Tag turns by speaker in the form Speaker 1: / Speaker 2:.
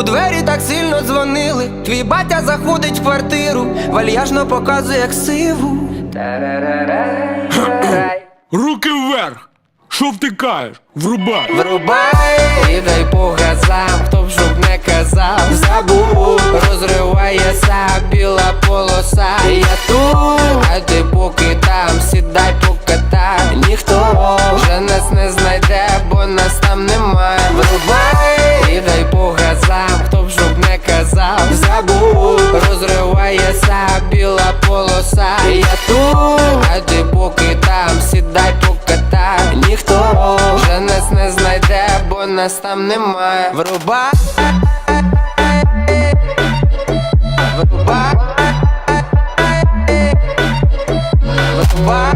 Speaker 1: У двері так сильно дзвонили. Твій батя заходить в квартиру, вальяжно показує як сиву.
Speaker 2: Руки вверх! Що втикаєш? Врубай!
Speaker 1: Врубай і дай по газам, хто б щоб не казав, забув, розривається біла полоса. Я тут, а ти поки там, сідай покатай. Ніхто вже нас не знайде, біла І Я тут, ти поки там, сідай покатай. Ніхто вже нас не знайде, бо нас там немає. Врубай Врубай Врубай